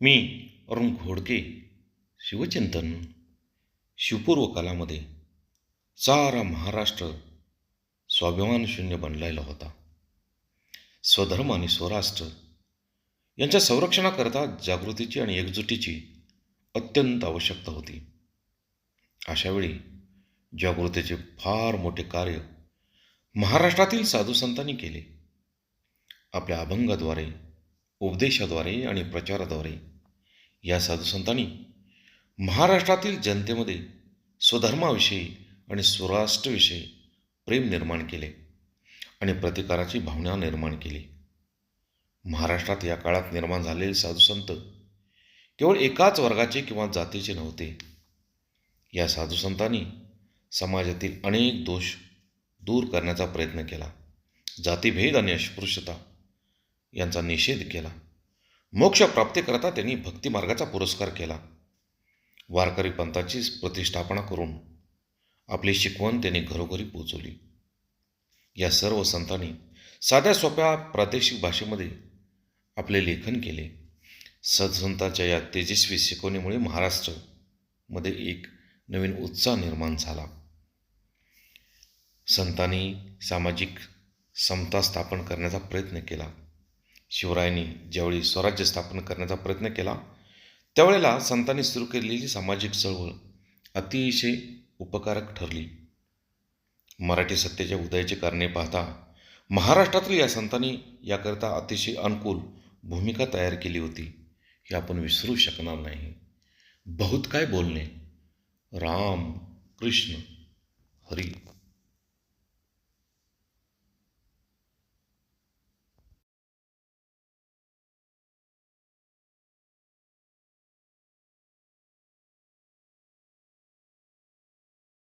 मी अरुण घोडके शिवचिंतन शिवपूर्व कालामध्ये सारा महाराष्ट्र स्वाभिमान शून्य बनलेला होता. स्वधर्म आणि स्वराष्ट्र यांच्या संरक्षणाकरता जागृतीची आणि एकजुटीची अत्यंत आवश्यकता होती. अशावेळी जागृतीचे फार मोठे कार्य महाराष्ट्रातील साधुसंतांनी केले. आपल्या अभंगाद्वारे उपदेशाद्वारे आणि प्रचाराद्वारे या साधुसंतांनी महाराष्ट्रातील जनतेमध्ये स्वधर्माविषयी आणि स्वराष्ट्रविषयी प्रेम निर्माण केले आणि प्रतिकाराची भावना निर्माण केली. महाराष्ट्रात या काळात निर्माण झालेले साधुसंत केवळ एकाच वर्गाचे किंवा जातीचे नव्हते. या साधुसंतांनी समाजातील अनेक दोष दूर करण्याचा प्रयत्न केला. जातीभेद आणि अस्पृश्यता यांचा निषेध केला. मोक्ष प्राप्तीकरता त्यांनी भक्तिमार्गाचा पुरस्कार केला. वारकरी पंथाची प्रतिष्ठापना करून आपली शिकवण त्यांनी घरोघरी पोचवली. या सर्व संतांनी साध्या सोप्या प्रादेशिक भाषेमध्ये आपले लेखन केले. सदसंतांच्या या तेजस्वी शिकवणीमुळे महाराष्ट्रमध्ये एक नवीन उत्साह निर्माण झाला. संतांनी सामाजिक समता स्थापन करण्याचा प्रयत्न केला. शिवरायांनी ज्यावेळी स्वराज्य स्थापन करण्याचा प्रयत्न केला त्यावेळेला संतांनी सुरू केलेली सामाजिक चळवळ अतिशय उपकारक ठरली. मराठी सत्तेच्या उदयाची कारणे पाहता महाराष्ट्रातील या संतांनी याकरिता अतिशय अनुकूल भूमिका तयार केली होती. हे आपण विसरू शकणार नाही. बहुत काय बोलणे. राम कृष्ण हरी.